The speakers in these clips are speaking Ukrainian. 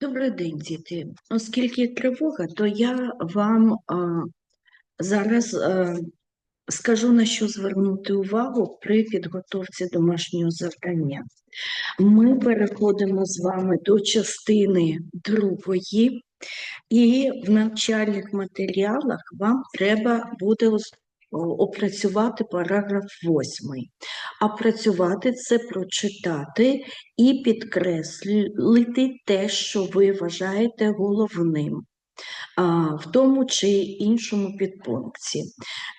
Добрий день, діти. Оскільки тривога, то я вам а, зараз а, скажу, на що звернути увагу при підготовці домашнього завдання. Ми переходимо з вами до частини другої, і в навчальних матеріалах вам треба буде опрацювати параграф 8. А працювати це прочитати і підкреслити те, що ви вважаєте головним. В тому чи іншому підпункті.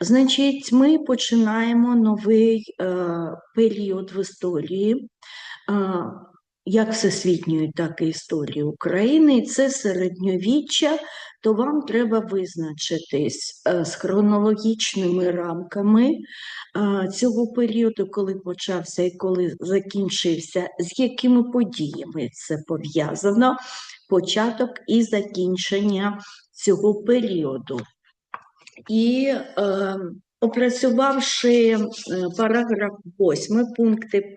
Значить, ми починаємо новий е, період в історії, як всесвітньої, так і історії України, і це середньовіччя, то вам треба визначитись е, з хронологічними рамками е, цього періоду, коли почався і коли закінчився, з якими подіями це пов'язано, початок і закінчення цього періоду. І е, опрацювавши е, параграф 8, пункти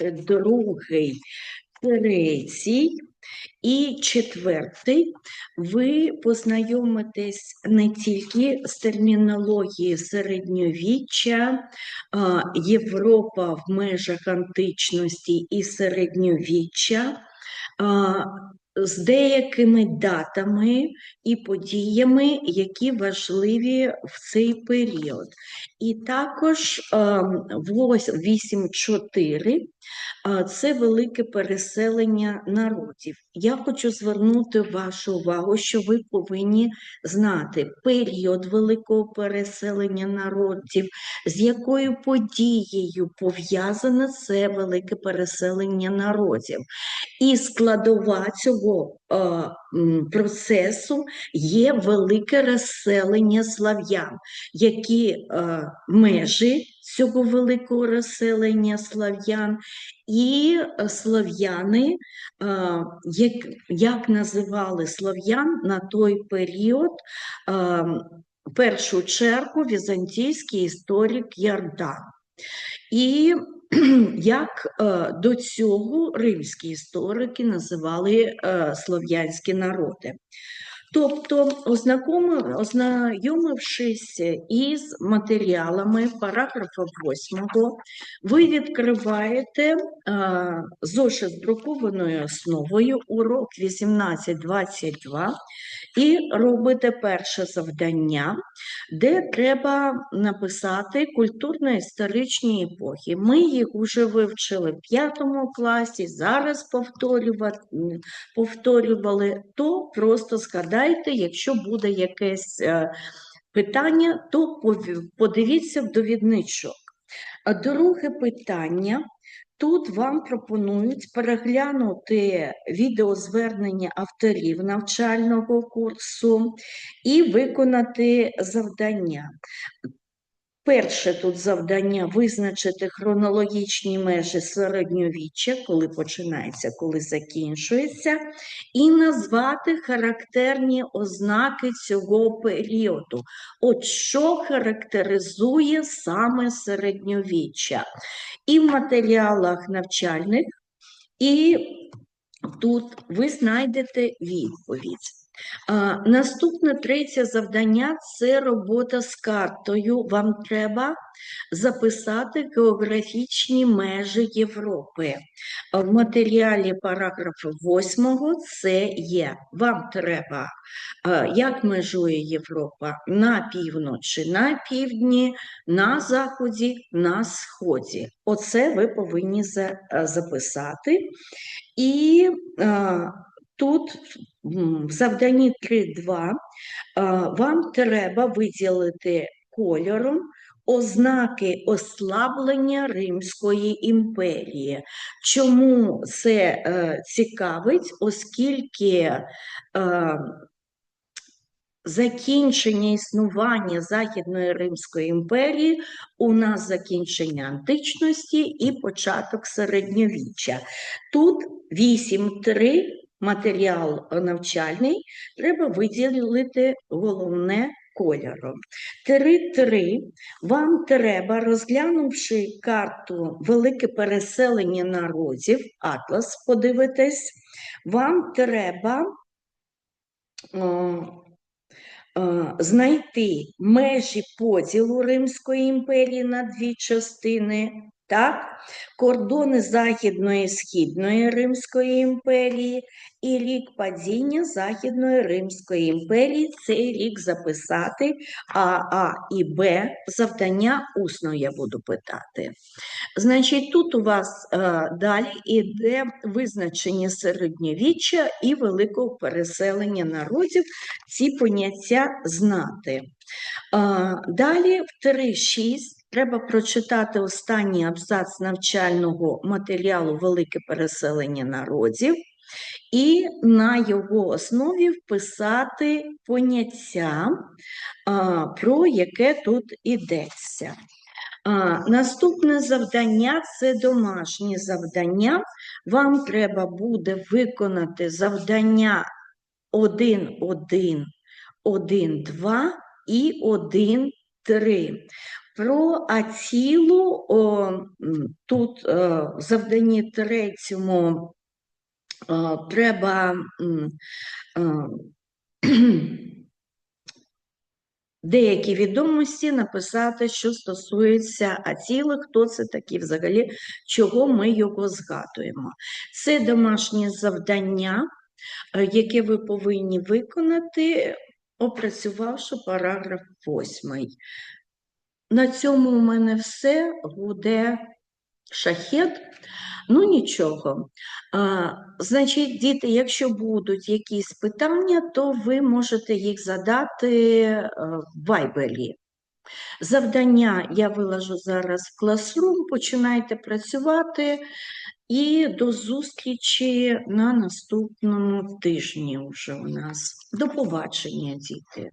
1, 2, 3 і 4, ви познайомитесь не тільки з термінологією середньовіччя, Європа в межах античності і середньовіччя, з деякими датами і подіями, які важливі в цей період. І також ем, вось- 8.4 це велике переселення народів. Я хочу звернути вашу увагу, що ви повинні знати період великого переселення народів, з якою подією пов'язане це велике переселення народів. І складова цього е, процесу є велике розселення слав'ян, які е, межі цього великого розселення слав'ян, і е, слав'яни, е, як, як називали слав'ян на той період, е, в першу чергу візантійський історик Ярдан. І як до цього римські історики називали слов'янські народи. Тобто, ознайомившись із матеріалами параграфа 8, ви відкриваєте е, зошит з друкованою основою урок 1822 і робите перше завдання, де треба написати культурно-історичні епохи. Ми їх вже вивчили в п'ятому класі, зараз повторювали, то просто згадайте, якщо буде якесь е, питання, то подивіться в довідничок. Друге питання. Тут вам пропонують переглянути відеозвернення авторів навчального курсу і виконати завдання. Перше тут завдання визначити хронологічні межі середньовіччя, коли починається, коли закінчується, і назвати характерні ознаки цього періоду. От що характеризує саме середньовіччя. І в матеріалах навчальних, і тут ви знайдете відповідь. Наступне третє завдання це робота з картою. Вам треба записати географічні межі Європи. В матеріалі параграфу 8 це є. Вам треба, як межує Європа на півночі, на півдні, на заході, на сході. Оце ви повинні записати. І тут в завданні 3.2 а, вам треба виділити кольором ознаки ослаблення Римської імперії. Чому це е, цікавить? Оскільки е, закінчення існування Західної Римської імперії у нас закінчення античності і початок середньовіччя. Тут 8.3 матеріал навчальний, треба виділити головне кольором. 3-3 вам треба, розглянувши карту Велике переселення народів, Атлас, подивитись, вам треба е, е, знайти межі поділу Римської імперії на дві частини, так? кордони Західної і Східної Римської імперії і рік падіння Західної Римської імперії. Цей рік записати А, А і Б. Завдання усно я буду питати. Значить, тут у вас е, далі іде визначення середньовіччя і великого переселення народів, ці поняття знати. А, Далі в 3.6 треба прочитати останній абзац навчального матеріалу Велике переселення народів і на його основі вписати поняття, про яке тут йдеться. Наступне завдання це домашнє завдання. Вам треба буде виконати завдання 1.1, 1.2 і 1.3. Про ацілу о, тут е, в третьому е, треба м, е, деякі відомості написати, що стосується аціли, хто це такі взагалі, чого ми його згадуємо. Це домашнє завдання, яке ви повинні виконати, опрацювавши параграф 8. На цьому у мене все буде шахет. Ну, нічого. А, значить, діти, якщо будуть якісь питання, то ви можете їх задати е, в вайбері. Завдання я виложу зараз в класрум, починайте працювати і до зустрічі на наступному тижні вже у нас. До побачення, діти.